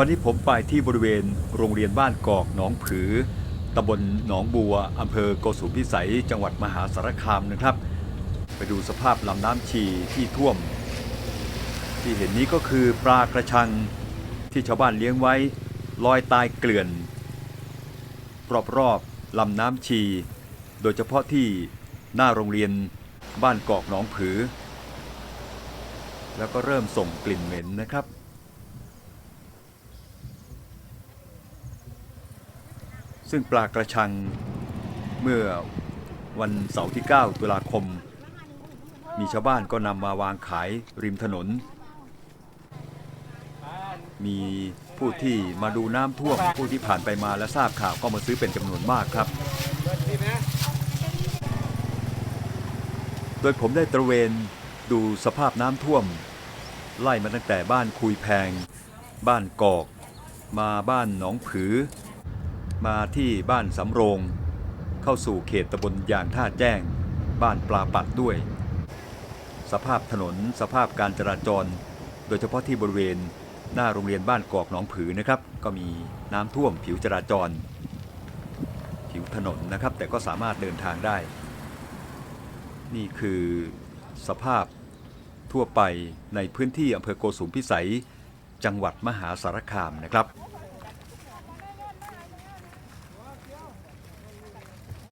วันนี้ผมไปที่บริเวณโรงเรียนบ้านกอกหนองผือตำบลหนองบัวอำเภอโกสุมพิสัย จังหวัดมหาสารคามนะครับ ไปดูสภาพลำน้ำชีที่ท่วม ที่เห็นนี้ก็คือปลากระชังที่ชาวบ้านเลี้ยงไว้ลอยตายเกลื่อน รอบๆลำน้ำชี โดยเฉพาะที่หน้าโรงเรียนบ้านกอกหนองผือ แล้วก็เริ่มส่งกลิ่นเหม็นนะครับ ซึ่งปลากระชังเมื่อวันเสาร์ที่ 9 ตุลาคม มีชาวบ้านก็นำมาวางขายริมถนน มีผู้ที่มาดูน้ำท่วม ผู้ที่ผ่านไปมาและทราบข่าวก็มาซื้อเป็นจำนวนมากครับ โดยผมได้ตระเวนดูสภาพน้ำท่วม ไล่มาตั้งแต่บ้านคุยแพง บ้านกอก มาบ้านหนองผือ มาที่บ้านสำโรง เข้าสู่เขตตำบลยางท่าแจ้ง บ้านปลาปัดด้วย สภาพถนนสภาพการจราจร โดยเฉพาะที่บริเวณหน้าโรงเรียนบ้านกอกหนองผือนะครับ ก็มีน้ำท่วมผิวจราจร ผิวถนนนะครับ แต่ก็สามารถเดินทางได้ นี่คือสภาพทั่วไปในพื้นที่อำเภอโกสุมพิสัย จังหวัดมหาสารคามนะครับ